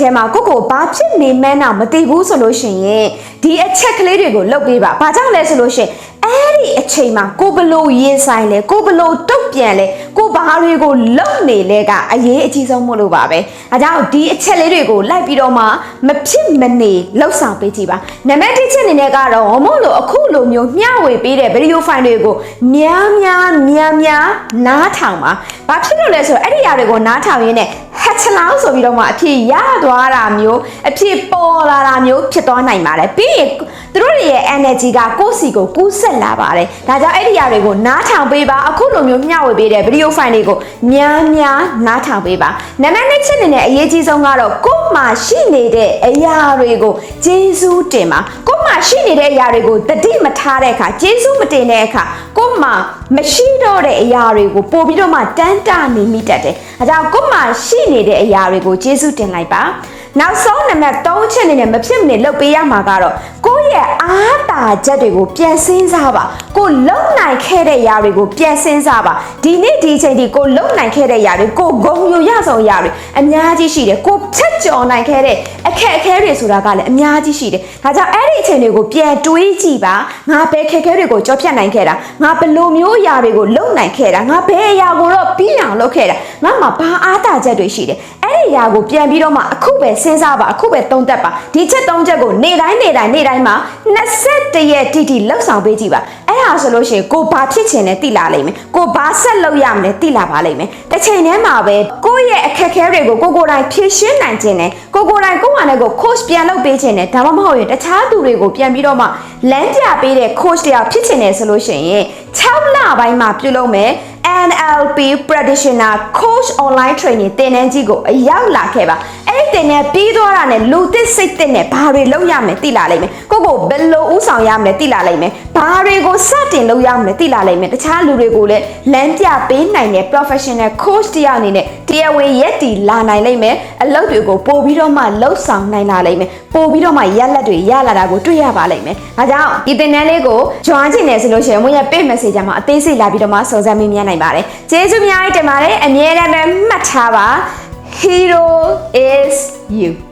ထဲမှာကိုကိုဘာဖြစ်နေမှန်းတော့မသိဘူးဆိုလို့ရှိရင်ဒီအချက်ကလေးတွေကိုလုပ်ပေးပါ။ဘာကြောင့်လဲဆိုလို့ရှိရင်အဲ့ ဒီအချိန်မှာကိုဘလို့ရင်ဆိုင်လဲကိုဘလို့တုတ်ပြန်လဲကိုဘာတွေကိုလုံနေလဲကအရေးအကြီးဆုံးမို့လို့ပါပဲ။အဲကြောင့်ဒီအချက်လေးတွေကိုလိုက်ပြီးတော့မှမဖြစ်မနေလှုပ်ဆောင်ပေးကြည့်ပါ။နံပါတ်1ချက်အနေနဲ့ကတော့မို့လို့အခုလိုမျိုးမျှဝေပေးတဲ့ဗီဒီယိုဖိုင်တွေကိုများများများများနားထောင်ပါ။ဘာဖြစ်လို့လဲဆိုတော့အဲ့ဒီຢာတွေကိုနားထောင်ရင်းနဲ့ဟက်ချလောင်းဆိုပြီးတော့မှအဖြစ်ရသွားတာမျိုးအဖြစ်ပေါ်လာတာမျိုးဖြစ်သွားနိုင်ပါတယ်ပြီးရင်သူတို့တွေရဲ့ energy ကကိုယ့်စီကိုကူးဆက်လာပါတယ်ဒါကြောင့်အဲ့ဒီຢာတွေကိုနားထောင်ပေးပါအခုလိုမျိုးမျှဝေပေးတဲ့ဗီဒီယိုဖိုင်တွေကိုများများနားထောင်ပေးပါနံပါတ်1ချက်အနေနဲ့အရေးကြီးဆုံးကတော့ကိုယ့်မှာရှိနေတဲ့အရာတွေကိုကျေးဇူးတင်ပါကိုယ့်မှာရှိနေတဲ့အရာတွေကိုတတိမထားတဲ့အခါကျေးဇူးမတင်တဲ့အခါကိုယ့်မှာမရှိတော့တဲ့အရာတွေကိုပို့ပြီးတော့မှတန်းတာနေမိတတ်တယ်အဲကြောင့်ကိုယ့်မှာရှိနေတဲ့အရာတွေကိုကျေးဇူးတင်လိုက်ပါနောက်ဆုံးနံပါတ်3ချက်အနေနဲ့မဖြစ်မနေလုပ်ပေးရမှာကတော့ကိုယ့်ရဲ့အားတာ ချက်တွေကိုပြန်စင်းစားပါကိုလုံနိုင်ခဲ့တဲ့ຢာတွေကိုပြန်စင်းစားပါဒီနေ့ဒီအချိန်ဒီကိုလုံနိုင်ခဲ့တဲ့ຢာတွေကိုဂုံယူရဆောင်ຢာတွေအများကြီးရှိတယ်ကိုဖြတ်ကျော်နိုင်ခဲ့တဲ့အခက်အခဲတွေဆိုတာကလည်းအများကြီးရှိတယ်ဒါကြောင့်အဲ့ဒီအချိန်တွေကိုပြန်တွေးကြည့်ပါငါဘယ်ခက်ခဲတွေကိုကြောဖြတ်နိုင်ခဲ့တာငါဘယ်လိုမျိုးຢာတွေကိုလုံနိုင်ခဲ့တာငါဘယ်အရာကိုတော့ပြီးအောင်လုပ်ခဲ့တာငါမှာဘာအားတာချက်တွေရှိတယ် အဲ့ဒီຢာကိုပြန်ပြီးတော့မှအခုပဲစဉ်းစားပါအခုပဲသုံးသပ်ပါဒီချက်သုံးချက်ကိုနေ့တိုင်းနေ့တိုင်းနေ့တိုင်းမှာ21ရက်တိတိလှုပ်ဆောင်ပေးကြည့်ပါအဲ့ဒါဆိုလို့ရှိရင်ကိုဘာဖြစ်ချင်လဲသိလာလိမ့်မယ်ကိုဘာဆက်လုပ်ရမလဲသိလာပါလိမ့်မယ်တစ်ချိန်တည်းမှာပဲကိုယ့်ရဲ့အခက်အခဲတွေကိုကိုကိုယ်တိုင်ဖြေရှင်းနိုင်ခြင်းနဲ့ကိုကိုယ်တိုင်ကိုယ့်ဟာနဲ့ကို coach ပြန်လုပ်ပေးခြင်းနဲ့ဒါမှမဟုတ်ရင်တခြားသူတွေကိုပြန်ပြီးတော့မှလမ်းပြပေးတဲ့ coach တရားဖြစ်ချင်တယ်ဆိုလို့ရှိရင်6လပိုင်းမှာပြုလုပ်မယ် NLP practitioner coach online training သင်တန်းကြီးကိုအရောက်လာခဲ့ပါ အဲ့ဒီသင်တန်းပြီးသွားတာနဲ့လူသစ်စိတ်သစ်နဲ့ဘာတွေလုပ်ရမလဲသိလာလိမ့်မယ်ကိုကိုဘယ်လိုဥဆောင်ရမလဲသိလာလိမ့်မယ်ဘာတွေကိုစတင်လုပ်ရမလဲသိလာလိမ့်မယ်တခြားလူတွေကိုလည်းလမ်းပြပေးနိုင်တဲ့ professional coach တရားအနေနဲ့တရားဝင်ရက်တီလာနိုင်လိမ့်မယ်အလုပ်တွေကိုပို့ပြီးတော့မှလှုပ်ဆောင်နိုင်လာလိမ့်မယ်ပို့ပြီးတော့မှရက်လက်တွေရလာတာကိုတွေ့ရပါလိမ့်မယ်ဒါကြောင့်ဒီသင်တန်းလေးကို join ချင်တယ်ဆိုလို့ရှိရင်မွေးရ page message မှာအသေးစိတ်လာပြီးတော့မှစုံစမ်းမေးမြန်းနိုင်ပါတယ်ကျေးဇူးအများကြီးတင်ပါတယ်အမြဲတမ်းပဲမှတ်ထားပါ hero is you